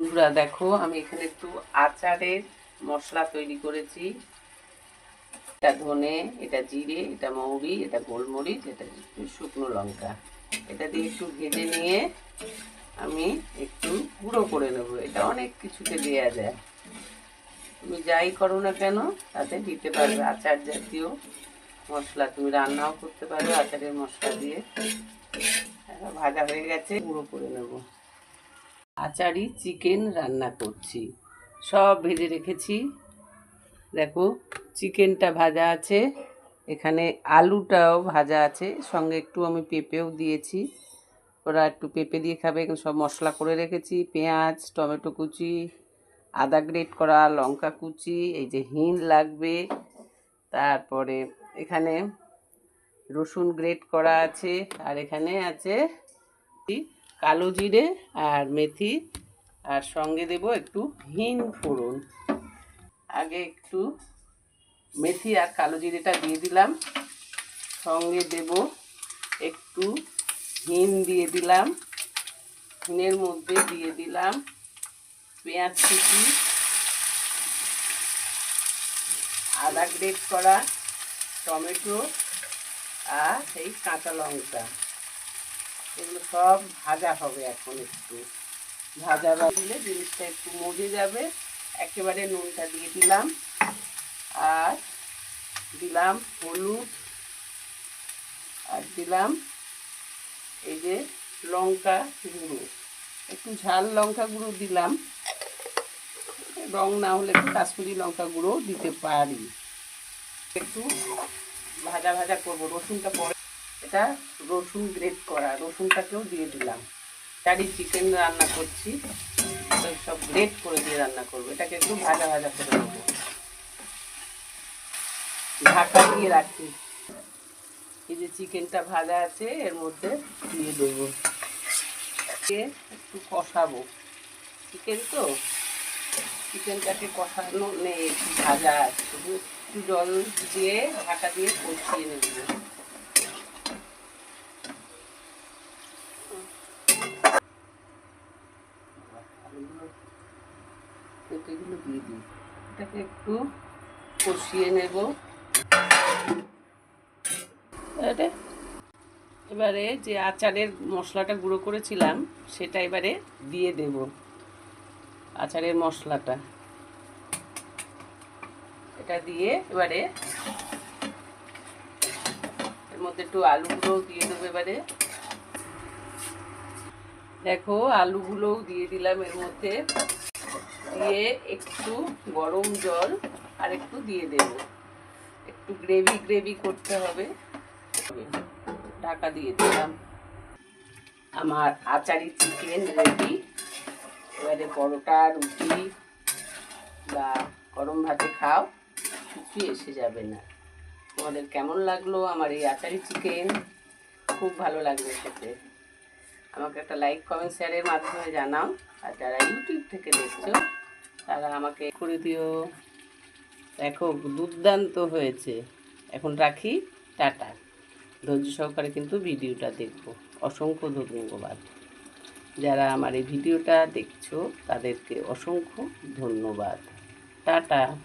বন্ধুরা, দেখো, আমি এখানে একটু আচারের মশলা তৈরি করেছি। এটা ধনে, এটা জিরে, এটা মৌরি, এটা গোলমরিচ, এটা একটু শুকনো লঙ্কা। এটা দিয়ে একটু ভেজে নিয়ে আমি একটু গুঁড়ো করে নেব। এটা অনেক কিছুতে দেওয়া যায়। তুমি যাই করো না কেন, তাতে দিতে পারবে আচার জাতীয় মশলা। তুমি রান্নাও করতে পারবে আচারের মশলা দিয়ে। ভাজা হয়ে গেছে, গুঁড়ো করে নেব। আচারি, চিকেন রান্না করছি। সব ভেজে রেখেছি। দেখো, চিকেনটা ভাজা আছে। এখানে আলুটাও ভাজা আছে। সঙ্গে একটু আমি পেঁপেও দিয়েছি। ওরা একটু পেঁপে দিয়ে খাবে। এখানে সব মশলা করে রেখেছি। পেঁয়াজ, টমেটো কুচি, আদা গ্রেট করা, লঙ্কা কুচি, এই যে হিং লাগবে। তারপরে এখানে রসুন গ্রেট করা আছে। আর এখানে আছে কালো জিরে আর মেথি আর সঙ্গে দেব একটু হিং ফোড়ন। আগে একটু মেথি আর কালো জিরেটা দিয়ে দিলাম। সঙ্গে দেব একটু হিং দিয়ে দিলাম। হিনের মধ্যে দিয়ে দিলাম পেঁয়াজ কুচি, আদা গ্রেট করা টমেটো আর সেই কাঁচা লঙ্কা। এগুলো সব ভাজা হবে এখন একটু। ভাজা দিলে জিনিসটা একটু মজে যাবে। একেবারে নুনটা দিয়ে দিলাম। আর দিলাম হলুদ। আর দিলাম এই যে লঙ্কা গুঁড়ো। একটু ঝাল লঙ্কা গুঁড়ো দিলাম। রং না হলে একটু কাশ্মীরি লঙ্কা গুঁড়ো দিতে পারি। একটু ভাজা ভাজা করব। রসুনটা পরে এটা রসুন গ্রেট করা, রসুনটাকেও দিয়ে দিলাম। চারি চিকেন রান্না করছি সব গ্রেট করে দিয়ে রান্না করব। এটাকে একটু ভাজা ভাজা করে নেব। ঢাকা দিয়ে রাখি। এই যে চিকেনটা ভাজা আছে, এর মধ্যে দিয়ে দেবো। একটু কষাবো। চিকেন তো, চিকেনটাকে কষানো নেই, একটু ভাজা আছে। শুধু একটু জল দিয়ে ঢাকা দিয়ে কষিয়ে নেব। পেঁপেগুলো দিয়ে দিই। এটাকে একটু কষিয়ে নেব। এবারে যে আচারের মশলাটা গুঁড়ো করেছিলাম, সেটা এবারে দিয়ে দেব আচারের মশলাটা। এটা দিয়ে এবারে এর মধ্যে একটু আলুগুলো দিয়ে দেবো এবারে। দেখো, আলুগুলোও দিয়ে দিলাম এর মধ্যে। দিয়ে একটু গরম জল আর একটু দিয়ে দেব। একটু গ্রেভি গ্রেভি করতে হবে। ঢাকা দিয়ে দিলাম। আমার আচারি চিকেন রেডি এবারে পরোটা, রুটি বা গরম ভাতে খাও কিছু এসে যাবে না। তোমাদের কেমন লাগল আমার এই আচারি চিকেন খুব ভালো লাগবে খেতে। আমাকে একটা লাইক কমেন্ট শেয়ারের মাধ্যমে জানাও। আর যারা ইউটিউব থেকে দেখছ তারা আমাকে করে দিও। দেখো, দুর্দান্ত হয়েছে। এখন রাখি, টাটা। ধৈর্য সহকারে কিন্তু ভিডিওটা দেখব। অসংখ্য ধন্যবাদ। যারা আমার এই ভিডিওটা দেখছ, তাদেরকে অসংখ্য ধন্যবাদ। টাটা।